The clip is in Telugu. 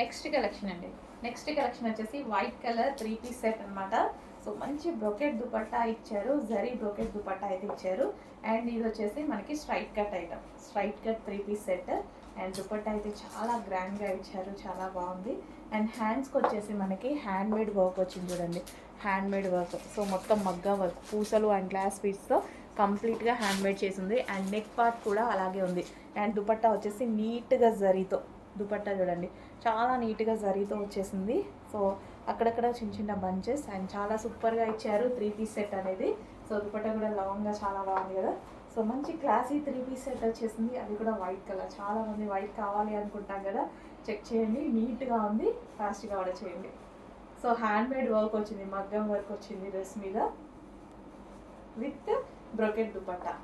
నెక్స్ట్ కలెక్షన్ అండి. నెక్స్ట్ కలెక్షన్ వచ్చేసి white colour three piece set అన్నమాట. సో మంచి బ్రొకెట్ దుపట్టా ఇచ్చారు. జరీ బ్రొకెట్ దుపట్టా అయితే ఇచ్చారు. అండ్ ఇది వచ్చేసి మనకి straight cut item straight cut three piece set and dupatta అయితే చాలా గ్రాండ్గా ఇచ్చారు. చాలా బాగుంది. అండ్ హ్యాండ్స్కి వచ్చేసి మనకి హ్యాండ్ మేడ్ వర్క్ వచ్చింది చూడండి. హ్యాండ్ మేడ్ వర్క్ సో మొత్తం మగ్గ వర్క్ పూసలు అండ్ గ్లాస్ పీస్తో కంప్లీట్గా హ్యాండ్ మేడ్ చేసింది అండ్ నెక్ పార్ట్ కూడా అలాగే ఉంది. అండ్ దుపట్టా వచ్చేసి నీట్గా జరీతో దుపట్టా చూడండి. చాలా నీట్గా జరీతో వచ్చేసింది. సో అక్కడక్కడ చిన్న చిన్న బంచెస్ అండ్ చాలా సూపర్గా ఇచ్చారు త్రీ పీస్ సెట్ అనేది. సో దుపట్టా కూడా లాంగ్గా చాలా బాగుంది కదా. సో మంచి క్లాసీ త్రీ పీస్ సెట్ వచ్చేసింది. అది కూడా వైట్ కలర్. చాలా మంది వైట్ కావాలి అనుకుంటాం కదా. చెక్ చేయండి. నీట్గా ఉంది. ఫాస్ట్గా ఆర్డర్ చేయండి. సో హ్యాండ్ మేడ్ వర్క్ వచ్చింది. మగ్గం వర్క్ వచ్చింది డ్రెస్ మీద. With brocade dupatta.